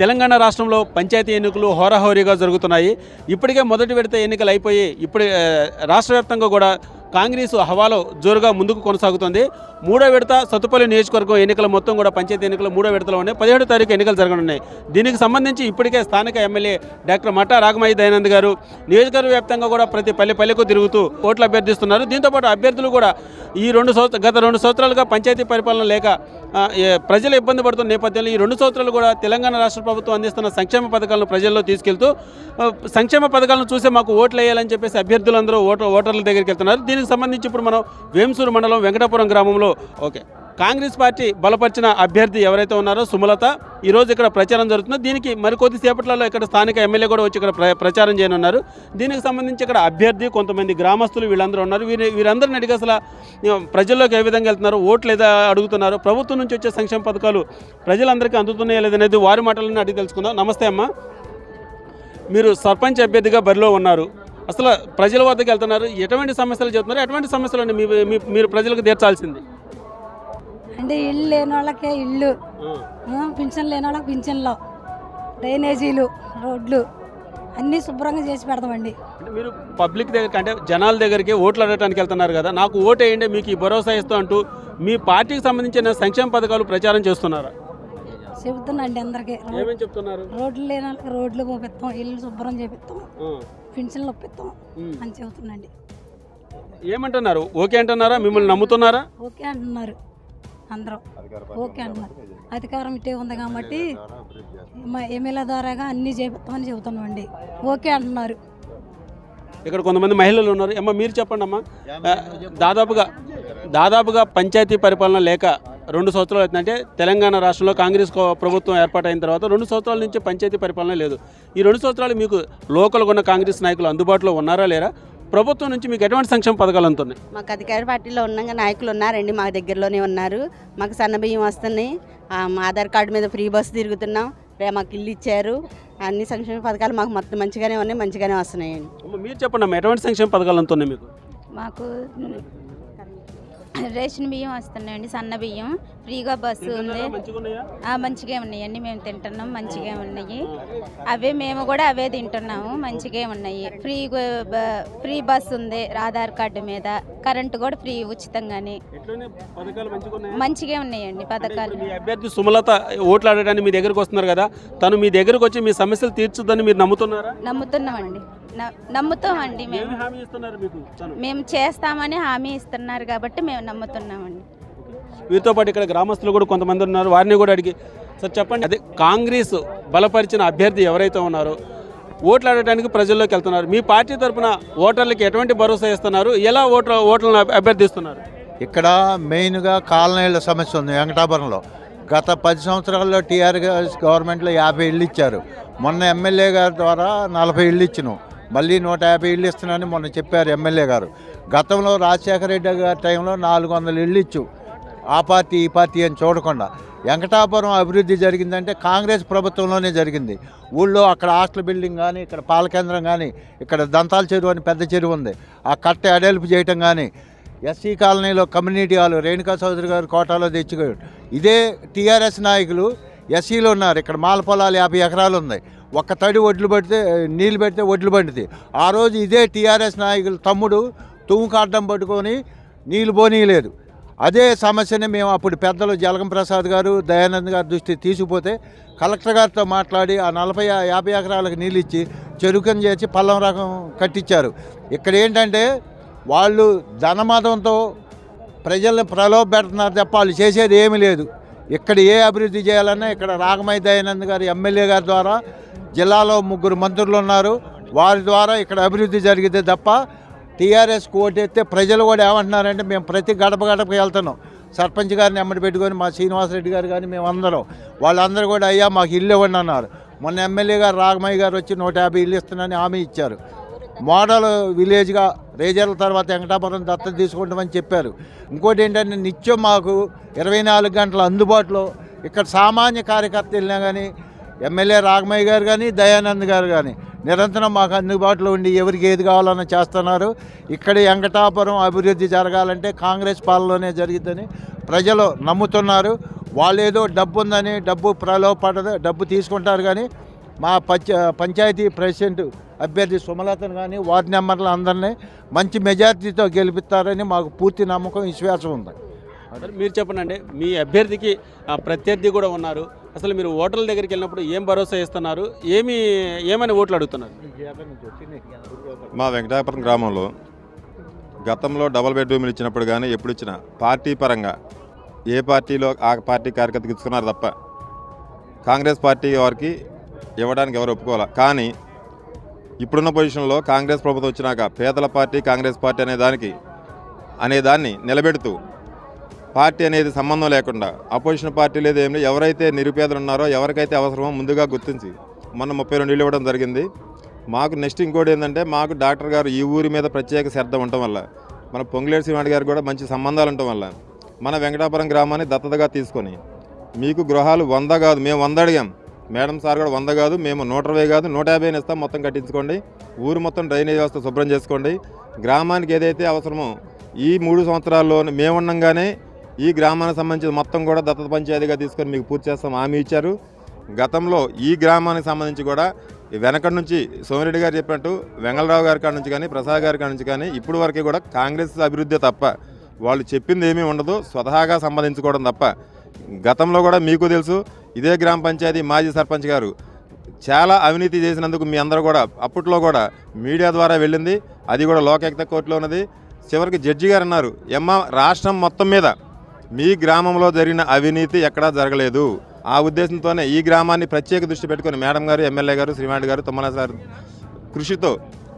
తెలంగాణ రాష్ట్రంలో పంచాయతీ ఎన్నికలు హోరాహోరీగా జరుగుతున్నాయి. ఇప్పటికే మొదటి విడత ఎన్నికలు అయిపోయి ఇప్పుడు రాష్ట్రవ్యాప్తంగా రాష్ట్ర కూడా కాంగ్రెస్ హవాలో జోరుగా ముందుకు కొనసాగుతుంది. మూడో విడత సత్తుపల్లి నియోజకవర్గం ఎన్నికలు మొత్తం కూడా పంచాయతీ ఎన్నికలు మూడో విడతలో ఉన్నాయి. పదిహేడు తారీఖు ఎన్నికలు జరగనున్నాయి. దీనికి సంబంధించి ఇప్పటికే స్థానిక ఎమ్మెల్యే డాక్టర్ మట్టా రాగమయ్య దయానంద్ గారు నియోజకవర్గ వ్యాప్తంగా కూడా ప్రతి పల్లె పల్లెకు తిరుగుతూ ఓట్లు అభ్యర్థిస్తున్నారు. దీంతోపాటు అభ్యర్థులు కూడా ఈ రెండు సంవత్సర గత రెండు సంవత్సరాలుగా పంచాయతీ పరిపాలన లేక ప్రజలు ఇబ్బంది పడుతున్న నేపథ్యంలో ఈ రెండు సంవత్సరాలు కూడా తెలంగాణ రాష్ట్ర ప్రభుత్వం అందిస్తున్న సంక్షేమ పథకాలను ప్రజల్లో తీసుకెళ్తూ సంక్షేమ పథకాలను చూసే మాకు ఓట్లు వేయాలని చెప్పేసి అభ్యర్థులందరూ ఓటర్ ఓటర్ల దగ్గరికి వెళ్తున్నారు. దీనికి సంబంధించి ఇప్పుడు మనం వేంసూరు మండలం వెంకటాపురం గ్రామంలో ఓకే కాంగ్రెస్ పార్టీ బలపరిచిన అభ్యర్థి ఎవరైతే ఉన్నారో సుమలత ఈరోజు ఇక్కడ ప్రచారం జరుగుతుందో. దీనికి మరికొద్ది సేపట్లలో ఇక్కడ స్థానిక ఎమ్మెల్యే కూడా వచ్చి ఇక్కడ ప్ర- ప్రచారం చేయనున్నారు. దీనికి సంబంధించి ఇక్కడ అభ్యర్థి కొంతమంది గ్రామస్తులు వీళ్ళందరూ ఉన్నారు. వీరి వీరందరిని అడిగి అసలు ప్రజల్లోకి ఏ విధంగా వెళ్తున్నారు ఓట్లు ఏదో అడుగుతున్నారు ప్రభుత్వం నుంచి వచ్చే సంక్షేమ పథకాలు ప్రజలందరికీ అందుతున్నాయా లేదనేది వారి మాటలను అడిగి తెలుసుకుందాం. నమస్తే అమ్మ. మీరు సర్పంచ్ అభ్యర్థిగా బరిలో ఉన్నారు. అసలు ప్రజల వద్దకు వెళ్తున్నారు. ఎటువంటి సమస్యలు చెప్తున్నారు? ఎటువంటి సమస్యలు అండి? మీరు ప్రజలకు తీర్చాల్సింది. అంటే ఇల్లు లేని వాళ్ళకే ఇల్లు. పింఛన్ లేని వాళ్ళకి పింఛన్లు. డ్రైనేజీలు రోడ్లు అన్నీ శుభ్రంగా చేసి పెడతామండి. మీరు పబ్లిక్ దగ్గరికి అంటే జనాల దగ్గరికి ఓట్లు అడగడానికి వెళ్తున్నారు కదా నాకు ఓటు వేయండి మీకు ఈ భరోసా ఇస్తూ అంటూ మీ పార్టీకి సంబంధించిన సంక్షేమ పథకాలు ప్రచారం చేస్తున్నారా? అందరికీ. రో- ఏమేమి చెప్తున్నారు? రోడ్లు లేని వాళ్ళకి రోడ్లు పోపిస్తాం ఇల్లు శుభ్రం చేపిస్తాం. పింఛన్లు ఒప్పిస్తాం. అని చెబుతున్నాండి ఏమంటున్నారు? ఓకే అంటున్నారా? మిమ్మల్ని నమ్ముతున్నారా? ఓకే అంటున్నారు. అందరూ. ఓకే అంటున్నారు. అధికారం ఇటే ఉంది కాబట్టి మా ఎమ్మెల్యే ద్వారాగా అన్నీ చేపిస్తామని చెబుతున్నామండి. ఓకే అంటున్నారు. ఇక్కడ కొంతమంది మహిళలు ఉన్నారు. అమ్మ మీరు చెప్పండి. అమ్మా దాదాపుగా దాదాపుగా పంచాయతీ పరిపాలన లేక రెండు సంవత్సరాలు అవుతుందంటే తెలంగాణ రాష్ట్రంలో కాంగ్రెస్ కో- ప్రభుత్వం ఏర్పాటైన తర్వాత రెండు సంవత్సరాల నుంచి పంచాయతీ పరిపాలన లేదు. ఈ రెండు సంవత్సరాలు మీకు లోకల్గా ఉన్న కాంగ్రెస్ నాయకులు అందుబాటులో ఉన్నారా లేరా? ప్రభుత్వం నుంచి మీకు ఎటువంటి సంక్షేమ పథకాలు అందుతున్నాయి? మాకు అధికార పార్టీలో ఉన్నాక నాయకులు ఉన్నారండి మా దగ్గరలోనే ఉన్నారు. మాకు సన్న బియ్యం వస్తున్నాయి ఆధార్ కార్డు మీద ఫ్రీ బస్సు తిరుగుతున్నాం. రే మాకు ఇల్లు ఇచ్చారు. అన్ని సంక్షేమ పథకాలు మాకు మొత్తం మంచిగానే ఉన్నాయి మంచిగానే వస్తున్నాయండి. అమ్మ మీరు చెప్పండి అమ్మ ఎటువంటి సంక్షేమ పథకాలు అందుతున్నాయి మీకు? మాకు రేషన్ బియ్యం వస్తున్నాయండి సన్న బియ్యం. ఫ్రీగా బస్సు ఉంది. మంచిగా ఉన్నాయండి. మేము తింటున్నాం మంచిగా ఉన్నాయి. అవే మేము కూడా అవే తింటున్నాము మంచిగా ఉన్నాయి. ఫ్రీ ఫ్రీ బస్ ఉంది ఆధార్ కార్డు మీద. కరెంటు కూడా ఫ్రీ ఉచితంగానే. మంచిగా ఉన్నాయా? మంచిగా ఉన్నాయండి పథకాలు. మీ అభ్యర్థి సుమలత ఓట్లు ఆడటానికి మీ దగ్గరకు వస్తున్నారు కదా తను మీ దగ్గరకు వచ్చి మీ సమస్యలు తీర్చుద్దని మీరు నమ్ముతున్నారా? నమ్ముతున్నామండి. నమ్ముతామండి మేము. మేము చేస్తామని హామీ ఇస్తున్నారు కాబట్టి మేము నమ్ముతున్నామండి. వీరితో పాటు ఇక్కడ గ్రామస్తులు కూడా కొంతమంది ఉన్నారు. వారిని కూడా అడిగి సార్ చెప్పండి. అదే కాంగ్రెస్ బలపరిచిన అభ్యర్థి ఎవరైతే ఉన్నారో ఓట్లు ఆడటానికి ప్రజల్లోకి వెళ్తున్నారు. మీ పార్టీ తరపున ఓటర్లకి ఎటువంటి భరోసా ఇస్తున్నారు? ఎలా ఓట్ల ఓట్లను అభ్యర్థిస్తున్నారు? ఇక్కడ మెయిన్గా కాలనీల సమస్య ఉంది వెంకటాపురంలో. గత పది సంవత్సరాల్లో టీఆర్ఎస్ గవర్నమెంట్లో యాభై ఇళ్ళు ఇచ్చారు. మొన్న ఎమ్మెల్యే గారి ద్వారా నలభై ఇళ్ళు ఇచ్చినాం. మళ్ళీ నూట యాభై ఇళ్ళు ఇస్తున్నానని మొన్న చెప్పారు ఎమ్మెల్యే గారు. గతంలో రాజశేఖర రెడ్డి గారి టైంలో నాలుగు వందల ఇళ్ళు ఇచ్చు. ఆ పార్టీ ఈ పార్టీ అని చూడకుండా వెంకటాపురం అభివృద్ధి జరిగిందంటే కాంగ్రెస్ ప్రభుత్వంలోనే జరిగింది. ఊళ్ళో అక్కడ హాస్టల్ బిల్డింగ్ కానీ ఇక్కడ పాల కేంద్రం కానీ ఇక్కడ దంతాల చెరువు అని పెద్ద చెరువు ఉంది. ఆ కట్ట అడెల్పు చేయటం కానీ ఎస్సీ కాలనీలో కమ్యూనిటీ హాల్ రేణుకా చౌదరి గారు కోటాలో తెచ్చుకోడు ఇదే టీఆర్ఎస్ నాయకులు ఎస్సీలో ఉన్నారు. ఇక్కడ మాల పొలాలు యాభై ఎకరాలు ఉన్నాయి ఒక్క తడి ఒడ్లు పడితే నీళ్ళు పెడితే ఒడ్లు పండుతాయి ఆ రోజు ఇదే టీఆర్ఎస్ నాయకులు తమ్ముడు తుమ్ము కాడ్డం పట్టుకొని నీళ్ళు పోనీయలేదు. అదే సమస్యని మేము అప్పుడు పెద్దలు జలగం ప్రసాద్ గారు దయానంద్ గారి దృష్టి తీసుకుపోతే కలెక్టర్ గారితో మాట్లాడి ఆ నలభై యాభై ఎకరాలకు నీళ్ళు ఇచ్చి చెరుకని చేసి పల్లం రకం కట్టించారు. ఇక్కడ ఏంటంటే వాళ్ళు ధనమతంతో ప్రజల్ని ప్రలోభ పెడుతున్నారు తప్ప వాళ్ళు చేసేది ఏమీ లేదు. ఇక్కడ ఏ అభివృద్ధి చేయాలన్నా ఇక్కడ రాగమై దయానంద్ గారు ఎమ్మెల్యే గారి ద్వారా జిల్లాలో ముగ్గురు మంత్రులు ఉన్నారు. వారి ద్వారా ఇక్కడ అభివృద్ధి జరిగితే తప్ప టీఆర్ఎస్ ఓటేస్తే ప్రజలు కూడా ఏమంటున్నారంటే మేము ప్రతి గడప గడపకి వెళ్తున్నాం. సర్పంచ్ గారిని ఎమ్మడి పెట్టుకొని మా శ్రీనివాసరెడ్డి గారు కానీ మేము వాళ్ళందరూ కూడా అయ్యా మాకు ఇల్లు ఇవ్వండి అన్నారు. మొన్న ఎమ్మెల్యే గారు రాఘమయ్య గారు వచ్చి నూట యాభై ఇల్లు ఇస్తున్నానని హామీ ఇచ్చారు. మోడల్ విలేజ్గా రేజర్ల తర్వాత వెంకటాపురం దత్తత తీసుకుంటామని చెప్పారు. ఇంకోటి ఏంటంటే నిత్యం మాకు ఇరవై నాలుగు గంటల అందుబాటులో ఇక్కడ సామాన్య కార్యకర్త వెళ్ళినా కానీ ఎమ్మెల్యే రాఘమయ్య గారు కానీ దయానంద్ గారు కానీ నిరంతరం మాకు అందుబాటులో ఉండి ఎవరికి ఏది కావాలన్నా చేస్తున్నారు. ఇక్కడ వెంకటాపురం అభివృద్ధి జరగాలంటే కాంగ్రెస్ పాలనలోనే జరిగిద్దని ప్రజలు నమ్ముతున్నారు. వాళ్ళు ఏదో డబ్బు ఉందని డబ్బు ప్రలోపడదు డబ్బు తీసుకుంటారు కానీ మా పంచ పంచాయతీ ప్రెసిడెంట్ అభ్యర్థి సుమలతను కానీ వార్డు మెంబర్లు అందరినీ మంచి మెజార్టీతో గెలిపిస్తారని మాకు పూర్తి నమ్మకం విశ్వాసం ఉంది. మీరు చెప్పండి మీ అభ్యర్థికి ఆ, ప్రత్యర్థి కూడా ఉన్నారు. అసలు మీరు ఓటర్ల దగ్గరికి వెళ్ళినప్పుడు ఏం భరోసా ఇస్తున్నారు? ఏమి ఏమని ఓట్లు అడుగుతున్నారు? మా వెంకటాపురం గ్రామంలో గతంలో డబుల్ బెడ్రూమ్లు ఇచ్చినప్పుడు కానీ ఎప్పుడు ఇచ్చినా పార్టీ పరంగా ఏ పార్టీలో ఆ పార్టీ కార్యకర్తకి ఇచ్చుకున్నారు తప్ప కాంగ్రెస్ పార్టీ వారికి ఇవ్వడానికి ఎవరు ఒప్పుకోవాలి? కానీ ఇప్పుడున్న పొజిషన్లో కాంగ్రెస్ ప్రభుత్వం వచ్చినాక పేదల పార్టీ కాంగ్రెస్ పార్టీ అనే దానికి అనే దాన్ని నిలబెడుతూ పార్టీ అనేది సంబంధం లేకుండా అపోజిషన్ పార్టీ లేదు ఏం లేదు ఎవరైతే నిరుపేదలు ఉన్నారో ఎవరికైతే అవసరమో ముందుగా గుర్తించి మొన్న ముప్పై రెండు ఇళ్ళు ఇవ్వడం జరిగింది. మాకు నెక్స్ట్ ఇంకోటి ఏంటంటే మాకు డాక్టర్ గారు ఈ ఊరి మీద ప్రత్యేక శ్రద్ధ ఉండటం వల్ల మన పొంగులేటి శ్రీవాణి గారు కూడా మంచి సంబంధాలు ఉండటం వల్ల మన వెంకటాపురం గ్రామాన్ని దత్తతగా తీసుకొని మీకు గృహాలు వంద కాదు మేము వంద అడిగాం. మేడం సార్ కూడా వంద కాదు మేము నూట ఇరవై కాదు నూట యాభై ఇస్తాం మొత్తం కట్టించుకోండి. ఊరు మొత్తం డ్రైనేజ్ వ్యవస్థ శుభ్రం చేసుకోండి. గ్రామానికి ఏదైతే అవసరమో ఈ మూడు సంవత్సరాల్లో మేముండగానే ఈ గ్రామానికి సంబంధించి మొత్తం కూడా దత్తత పంచాయతీగా తీసుకొని మీకు పూర్తి చేస్తాం. హామీ ఇచ్చారు. గతంలో ఈ గ్రామానికి సంబంధించి కూడా ఈ వెనకటి నుంచి సోమిరెడ్డి గారు చెప్పినట్టు వెంగళరావు గారి కాడ నుంచి కానీ ప్రసాద్ గారి కాడ నుంచి కానీ ఇప్పుడు వరకు కూడా కాంగ్రెస్ అభివృద్ధి తప్ప వాళ్ళు చెప్పింది ఏమీ ఉండదు. స్వతహాగా సంపాదించుకోవడం తప్ప. గతంలో కూడా మీకు తెలుసు ఇదే గ్రామ పంచాయతీ మాజీ సర్పంచ్ గారు చాలా అవినీతి చేసినందుకు మీ అందరూ కూడా అప్పట్లో కూడా మీడియా ద్వారా వెళ్ళింది. అది కూడా లోకాయుక్త కోర్టులో ఉన్నది. చివరికి జడ్జి గారు అన్నారు ఎమ్మ రాష్ట్రం మొత్తం మీద మీ గ్రామంలో జరిగిన అవినీతి ఎక్కడా జరగలేదు. ఆ ఉద్దేశంతోనే ఈ గ్రామాన్ని ప్రత్యేక దృష్టి పెట్టుకుని మేడం గారు ఎమ్మెల్యే గారు శ్రీమాడి గారు తుమ్మల సార్ కృషితో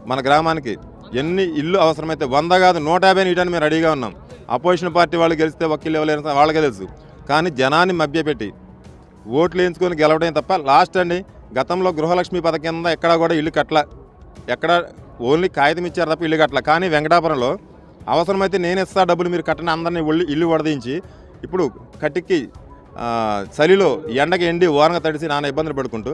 మన గ్రామానికి ఎన్ని ఇల్లు అవసరమైతే వంద కాదు నూట యాభై ఇవ్వడానికి మేము రెడీగా ఉన్నాం. అపోజిషన్ పార్టీ వాళ్ళు గెలిస్తే ఒక్కళ్ళు ఇవ్వలేరు వాళ్ళకే తెలుసు. కానీ జనాన్ని మభ్యపెట్టి ఓట్లు వేయించుకొని గెలవడం తప్ప లాస్ట్ అండి గతంలో గృహలక్ష్మి పథకం కింద ఎక్కడా కూడా ఇల్లు కట్టల. ఎక్కడ ఓన్లీ కాగితం ఇచ్చారు తప్ప ఇల్లు కట్టల. కానీ వెంకటాపురంలో అవసరమైతే నేను ఇస్తా డబ్బులు మీరు కట్టని అందరినీ ఒళ్ళు ఇల్లు వడదించి ఇప్పుడు కట్టికి చలిలో ఎండకి ఎండి ఓరంగా తడిసి నాన్న ఇబ్బందులు పడుకుంటూ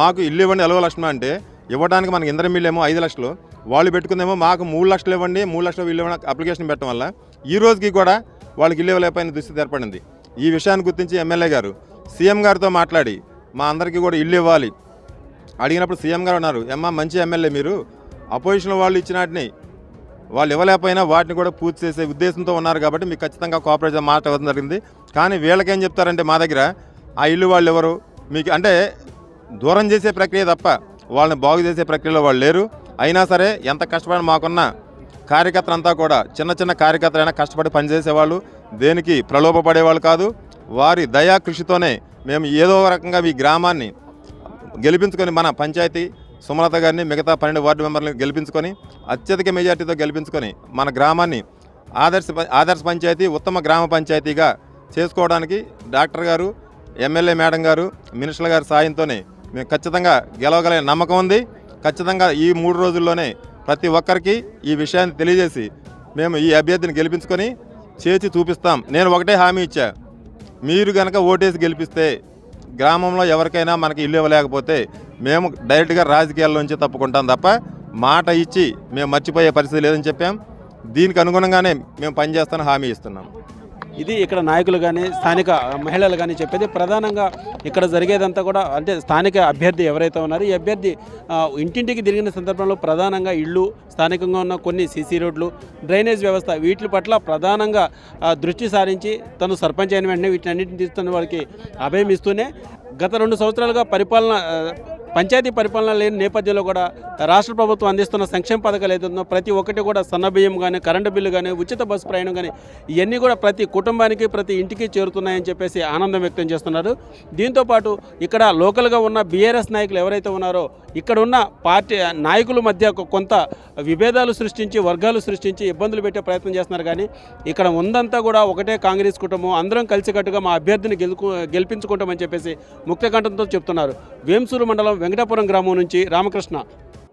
మాకు ఇల్లు ఇవ్వండి ఎలవ లక్షణం అంటే ఇవ్వడానికి మనకి ఇంద్రం ఇల్లేమో ఐదు లక్షలు. వాళ్ళు పెట్టుకుందేమో మాకు మూడు లక్షలు ఇవ్వండి మూడు లక్షలు ఇల్లు అప్లికేషన్ పెట్టడం వల్ల ఈ రోజుకి కూడా వాళ్ళకి ఇల్లు ఇవ్వలేకపోయిన దుస్థితి ఏర్పడింది. ఈ విషయాన్ని గుర్తించి ఎమ్మెల్యే గారు సీఎం గారితో మాట్లాడి మా అందరికీ కూడా ఇల్లు ఇవ్వాలి. అడిగినప్పుడు సీఎం గారు ఉన్నారు ఎమ్మ మంచి ఎమ్మెల్యే మీరు. అపోజిషన్ వాళ్ళు ఇచ్చిన వాటిని వాళ్ళు ఇవ్వలేకపోయినా వాటిని కూడా పూర్తి చేసే ఉద్దేశంతో ఉన్నారు కాబట్టి మీకు ఖచ్చితంగా కోఆపరేషన్ మాట ఇవ్వడం జరిగింది. కానీ వీళ్ళకేం చెప్తారంటే మా దగ్గర ఆ ఇల్లు వాళ్ళు ఎవరు? మీకు అంటే దూరం చేసే ప్రక్రియ తప్ప వాళ్ళని బాగు చేసే ప్రక్రియలో వాళ్ళు లేరు. అయినా సరే ఎంత కష్టపడి మాకున్న కార్యకర్తలంతా కూడా చిన్న చిన్న కార్యకర్తలైనా కష్టపడి పనిచేసేవాళ్ళు. దేనికి ప్రలోభపడేవాళ్ళు కాదు. వారి దయా కృషితోనే మేము ఏదో రకంగా ఈ గ్రామాన్ని గెలిపించుకొని మన పంచాయతీ సుమలత గారిని మిగతా పన్నెండు వార్డు మెంబర్లను గెలిపించుకొని అత్యధిక మెజార్టీతో గెలిపించుకొని మన గ్రామాన్ని ఆదర్శ ఆదర్శ పంచాయతీ ఉత్తమ గ్రామ పంచాయతీగా చేసుకోవడానికి డాక్టర్ గారు ఎమ్మెల్యే మేడం గారు మినిస్టర్ గారి సాయంతోనే మేము ఖచ్చితంగా గెలవగలిగే నమ్మకం ఉంది. ఖచ్చితంగా ఈ మూడు రోజుల్లోనే ప్రతి ఒక్కరికి ఈ విషయాన్ని తెలియజేసి మేము ఈ అభ్యర్థిని గెలిపించుకొని చేసి చూపిస్తాం. నేను ఒకటే హామీ ఇచ్చా. మీరు కనుక ఓటేసి గెలిపిస్తే గ్రామంలో ఎవరికైనా మనకి ఇల్లు ఇవ్వలేకపోతే మేము డైరెక్ట్గా రాజకీయాల్లోంచి తప్పుకుంటాం తప్ప మాట ఇచ్చి మేము మర్చిపోయే పరిస్థితి లేదని చెప్పాం. దీనికి అనుగుణంగానే మేము పనిచేస్తాను హామీ ఇస్తున్నాం. ఇది ఇక్కడ నాయకులు కానీ స్థానిక మహిళలు కానీ చెప్పేది ప్రధానంగా ఇక్కడ జరిగేదంతా కూడా అంటే స్థానిక అభ్యర్థి ఎవరైతే ఉన్నారో ఈ అభ్యర్థి ఇంటింటికి తిరిగిన సందర్భంలో ప్రధానంగా ఇళ్ళు స్థానికంగా ఉన్న కొన్ని సీసీ రోడ్లు డ్రైనేజ్ వ్యవస్థ వీటి పట్ల ప్రధానంగా దృష్టి సారించి తను సర్పంచ్ అయిన వెంటనే వీటిని అన్నింటిని తీస్తున్న వారికి అభయం ఇస్తూనే గత రెండు సంవత్సరాలుగా పరిపాలన పంచాయతీ పరిపాలన లేని నేపథ్యంలో కూడా రాష్ట్ర ప్రభుత్వం అందిస్తున్న సంక్షేమ పథకాలు ఏదైతుందో ప్రతి ఒక్కటి కూడా సన్నబియ్యం కానీ కరెంటు బిల్లు కానీ ఉచిత బస్సు ప్రయాణం కానీ ఇవన్నీ కూడా ప్రతి కుటుంబానికి ప్రతి ఇంటికి చేరుతున్నాయని చెప్పేసి ఆనందం వ్యక్తం చేస్తున్నారు. దీంతోపాటు ఇక్కడ లోకల్గా ఉన్న బీఆర్ఎస్ నాయకులు ఎవరైతే ఉన్నారో ఇక్కడ ఉన్న పార్టీ నాయకుల మధ్య కొంత విభేదాలు సృష్టించి వర్గాలు సృష్టించి ఇబ్బందులు పెట్టే ప్రయత్నం చేస్తున్నారు. కానీ ఇక్కడ ఉందంతా కూడా ఒకటే కాంగ్రెస్ కుటుంబం. అందరం కలిసికట్టుగా మా అభ్యర్థిని గెలుకు గెలిపించుకుంటామని చెప్పేసి ముక్తకంఠంతో చెప్తున్నారు. వేంసూరు మండలం వెంకటాపురం గ్రామం నుంచి రామకృష్ణ.